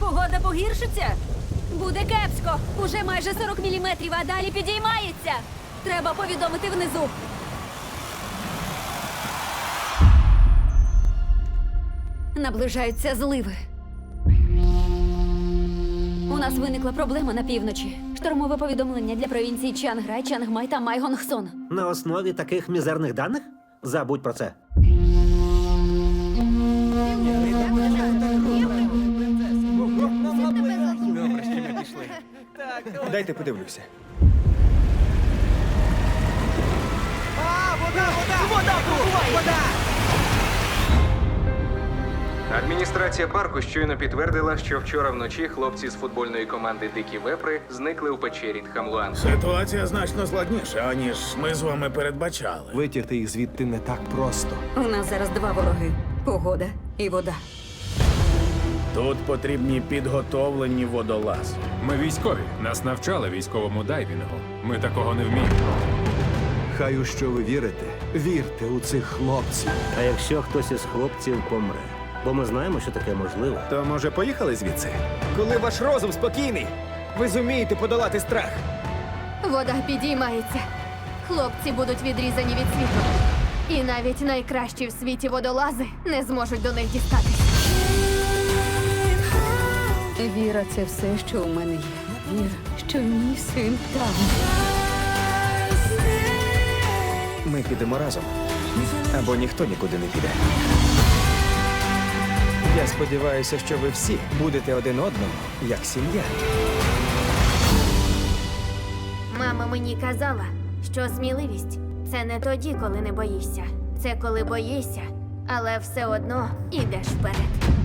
Погода погіршиться. Буде кепсько. Уже майже 40 міліметрів, а далі підіймається. Треба повідомити внизу. Наближаються зливи. У нас виникла проблема на півночі. Штормове повідомлення для провінцій Чанграй, Чангмай та Майгонгсон. На основі таких мізерних даних? Забудь про це. Дайте подивлюся. Адміністрація парку щойно підтвердила, що вчора вночі хлопці з футбольної команди Дикі Вепри зникли у печері Тхамлуан. Ситуація значно складніша, аніж ми з вами передбачали. Витягти їх звідти не так просто. У нас зараз два вороги: погода і вода. Тут потрібні підготовлені водолази. Ми військові. Нас навчали військовому дайвінгу. Ми такого не вміємо. Хай у що ви вірите, вірте у цих хлопців. А якщо хтось із хлопців помре? Бо ми знаємо, що таке можливо. То може поїхали звідси? Коли ваш розум спокійний, ви зумієте подолати страх. Вода підіймається. Хлопці будуть відрізані від світу. І навіть найкращі в світі водолази не зможуть до них дістатись. Віра це все, що у мене є. Віра, що мій син там. Ми підемо разом. Або ніхто нікуди не піде. Я сподіваюся, що ви всі будете один одному, як сім'я. Мама мені казала, що сміливість це не тоді, коли не боїшся. Це коли боїшся, але все одно ідеш вперед.